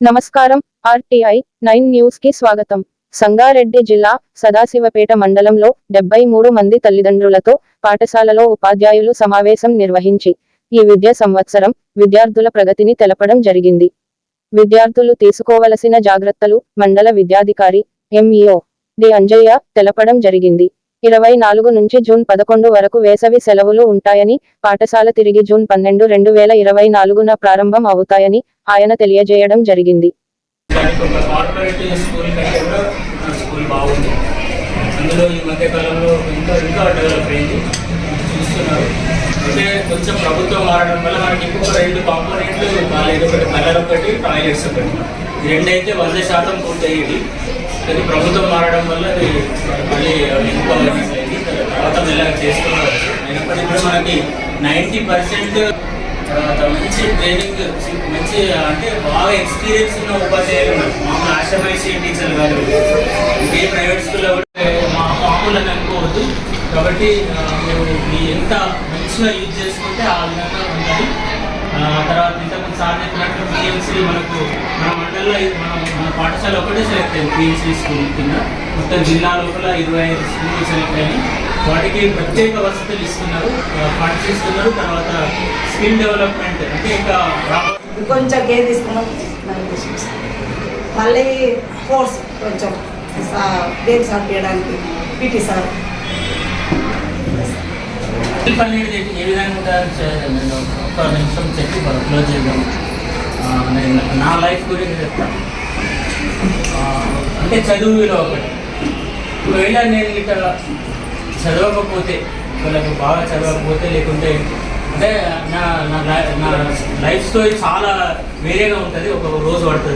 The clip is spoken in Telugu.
నమస్కారం ఆర్టీఐ నైన్ న్యూస్కి స్వాగతం. సంగారెడ్డి జిల్లా సదాశివపేట మండలంలో డెబ్బై మూడు మంది తల్లిదండ్రులతో పాఠశాలలో ఉపాధ్యాయులు సమావేశం నిర్వహించి ఈ విద్యా సంవత్సరం విద్యార్థుల ప్రగతిని తెలపడం జరిగింది. విద్యార్థులు తీసుకోవలసిన జాగ్రత్తలు మండల విద్యాధికారి ఎంఈఓ డి అంజయ్య తెలపడం జరిగింది. ఇరవై నాలుగు నుంచి జూన్ పదకొండు వరకు వేసవి సెలవులు ఉంటాయని పాఠశాల తిరిగి జూన్ పన్నెండు రెండు వేల ఇరవై నాలుగున ప్రారంభం అవుతాయని ఆయన తెలియజేయడం జరిగింది. అందులో ఈ మధ్య కాలంలో ఇంకా ఇంకా డెవలప్ అయింది చూస్తున్నారు అయితే కొంచెం ప్రభుత్వం మారడం వల్ల మనకి ఇంకొక రెండు కాంపోనెంట్లు కాలేదు ఒకటి కలర్ ఒకటి టాయిలెట్స్ ఒకటి. రెండైతే రెండు అయితే వంద శాతం పూర్తయ్యేది. కానీ ప్రభుత్వం మారడం వల్ల అది మళ్ళీ ఇంకో అయింది తర్వాత ఇలా చేస్తున్నారు. అయినప్పటికీ మనకి నైంటీ పర్సెంట్ తర్వాత మంచి ట్రైనింగ్ మంచి అంటే బాగా ఎక్స్పీరియన్స్ ఉన్న ఉపాధ్యాయులు ఉన్నారు. మామూలు ఆశ్రమైసి టీచర్లు కాదు. ఇంకే ప్రైవేట్ స్కూల్లో కూడా మా మామూలు అని అనుకోవద్దు. కాబట్టి మీరు మీ ఎంత మంచిగా యూజ్ చేసుకుంటే ఆ విధంగా ఉండాలి. ఆ, తర్వాత సార్ చెప్పినట్టు పిఎంసీ మనకు మన మండలంలో మన మన పాఠశాల ఒకటే సెలెక్ట్ అయింది. పిఎంసీ స్కూల్ కింద. మొత్తం జిల్లా లోపల ఇరవై ఐదు స్కూల్ సెలెక్ట్ అయ్యి వాటికి ప్రత్యేక వసతులు ఇస్తున్నారు. ఫండ్స్ ఇస్తున్నారు తర్వాత స్కిల్ డెవలప్మెంట్ అంటే ఇంకా కొంచెం కేర్ తీసుకున్నాం మళ్ళీ కోర్స్ కొంచెం గేమ్స్ ఆడిపించడానికి పీటీ సార్. ఏ విధంగా ఒక్క నిమిషం చెప్పి మనం క్లోజ్ చేద్దాం. నేను నా లైఫ్ గురించి చెప్తాను. అంటే అంటే చదువులో ఒకటి. ఒకవేళ నేను ఇక చదవకపోతే వాళ్ళకు బాగా చదవకపోతే లేకుంటే అంటే నా నా నా లైఫ్ స్టోరీ చాలా వేరేగా ఉంటుంది ఒక రోజు పడుతుంది.